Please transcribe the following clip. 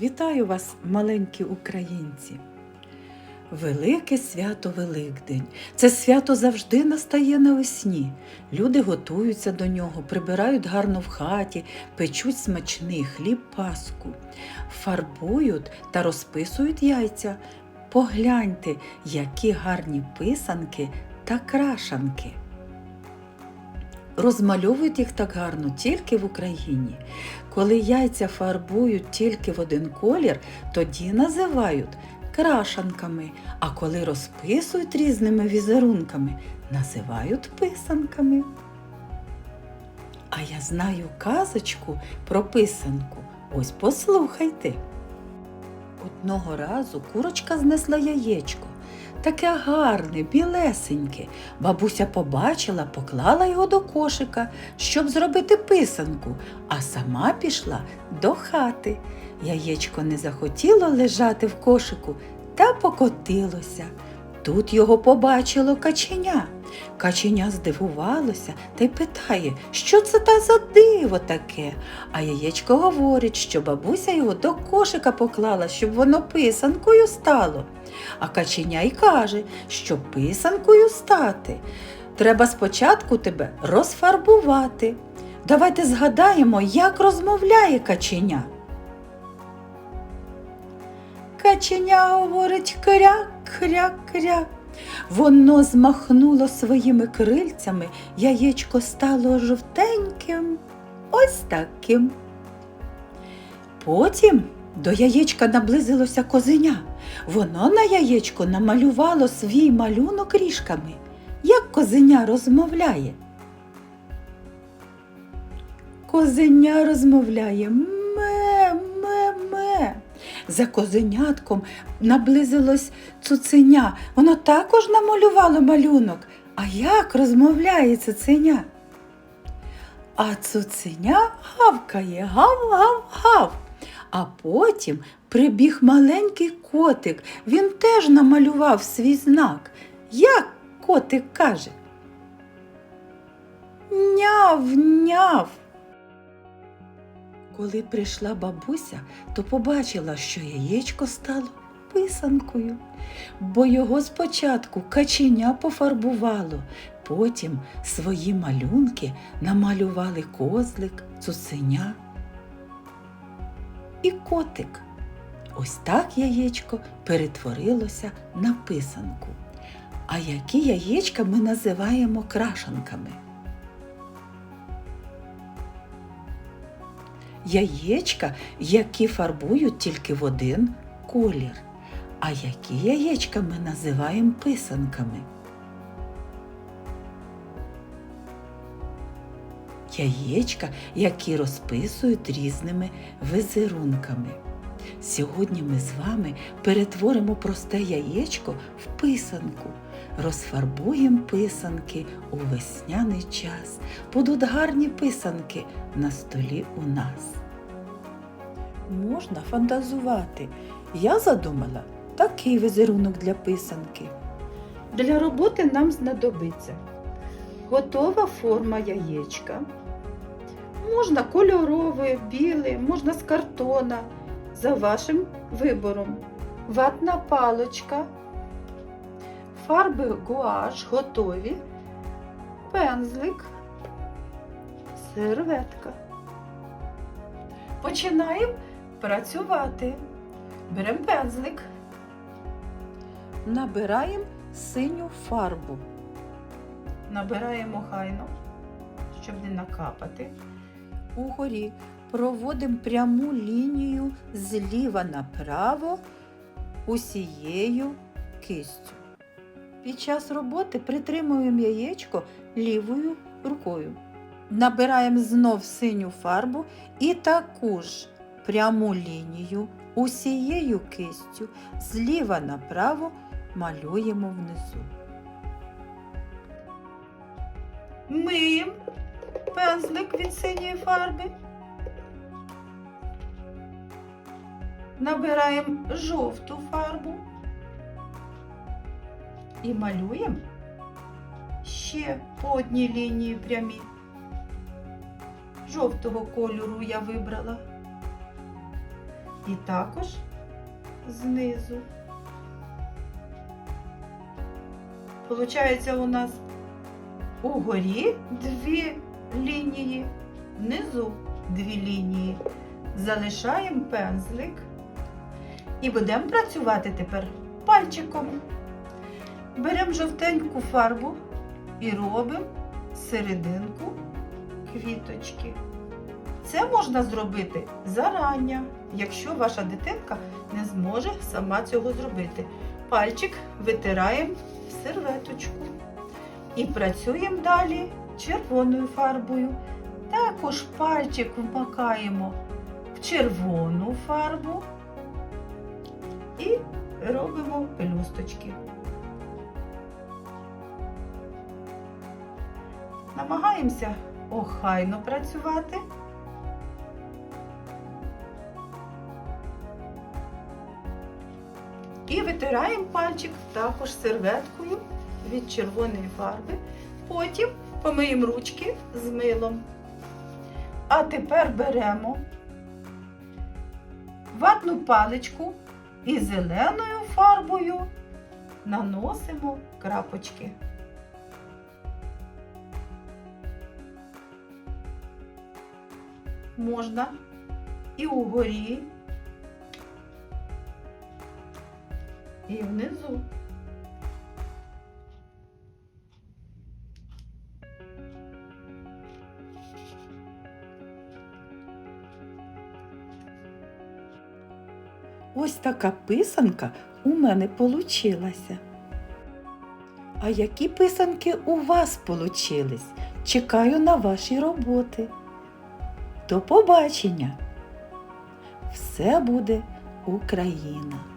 Вітаю вас, маленькі українці! Велике свято Великдень. Це свято завжди настає навесні. Люди готуються до нього, прибирають гарно в хаті, печуть смачний хліб паску, фарбують та розписують яйця. Погляньте, які гарні писанки та крашанки. Розмальовують їх так гарно тільки в Україні. Коли яйця фарбують тільки в один колір, тоді називають крашанками, а коли розписують різними візерунками, називають писанками. А я знаю казочку про писанку. Ось послухайте. Одного разу курочка знесла яєчко. Таке гарне, білесеньке. Бабуся побачила, поклала його до кошика, щоб зробити писанку, а сама пішла до хати. Яєчко не захотіло лежати в кошику та покотилося. Тут його побачило каченя. Каченя здивувалося та й питає, що це та за диво таке. А яєчко говорить, що бабуся його до кошика поклала, щоб воно писанкою стало. А каченя й каже, що писанкою стати. Треба спочатку тебе розфарбувати. Давайте згадаємо, як розмовляє каченя. Каченя говорить кря, кря, кря. Воно змахнуло своїми крильцями, яєчко стало жовтеньким, ось таким. Потім до яєчка наблизилося козеня. Воно на яєчко намалювало свій малюнок ріжками. Як козеня розмовляє? Козеня розмовляє ме. За козенятком наблизилось цуценя. Воно також намалювало малюнок. А як розмовляє цуценя? А цуценя гавкає, гав-гав-гав. А потім прибіг маленький котик. Він теж намалював свій знак. Як котик каже? Няв, няв. Коли прийшла бабуся, то побачила, що яєчко стало писанкою, бо його спочатку каченя пофарбувало, потім свої малюнки намалювали козлик, цуценя і котик. Ось так яєчко перетворилося на писанку. А які яєчка ми називаємо крашанками? Яєчка, які фарбують тільки в один колір. А які яєчка ми називаємо писанками? Яєчка, які розписують різними візерунками. Сьогодні ми з вами перетворимо просте яєчко в писанку, розфарбуємо писанки у весняний час. Будуть гарні писанки на столі у нас. Можна фантазувати. Я задумала такий візерунок для писанки. Для роботи нам знадобиться готова форма яєчка. Можна кольорове, біле, можна з картона, за вашим вибором. Ватна паличка, фарби гуаш готові, пензлик, серветка. Починаємо працювати. Беремо пензлик, набираємо синю фарбу. Набираємо хайно, щоб не накапати. Угорі проводимо пряму лінію зліва направо усією кистю. Під час роботи притримуємо яєчко лівою рукою. Набираємо знов синю фарбу і таку ж пряму лінію усією кистю зліва направо малюємо внизу. Миємо пензлик від синьої фарби. Набираємо жовту фарбу і малюємо ще по одній лінії прямі. Жовтого кольору я вибрала. І також знизу. Получається у нас угорі дві лінії, внизу дві лінії. Залишаємо пензлик і будемо працювати тепер пальчиком. Беремо жовтеньку фарбу і робимо серединку квіточки. Це можна зробити зарання, якщо ваша дитинка не зможе сама цього зробити. Пальчик витираємо в серветочку і працюємо далі червоною фарбою. Також пальчик вмакаємо в червону фарбу і робимо пелюсточки. Намагаємося охайно працювати. І витираємо пальчик також серветкою від червоної фарби. Потім помиємо ручки з милом. А тепер беремо ватну паличку і зеленою фарбою наносимо крапочки. Можна і угорі, і внизу. Ось така писанка у мене получилася. А які писанки у вас получились? Чекаю на ваші роботи. До побачення! Все буде Україна!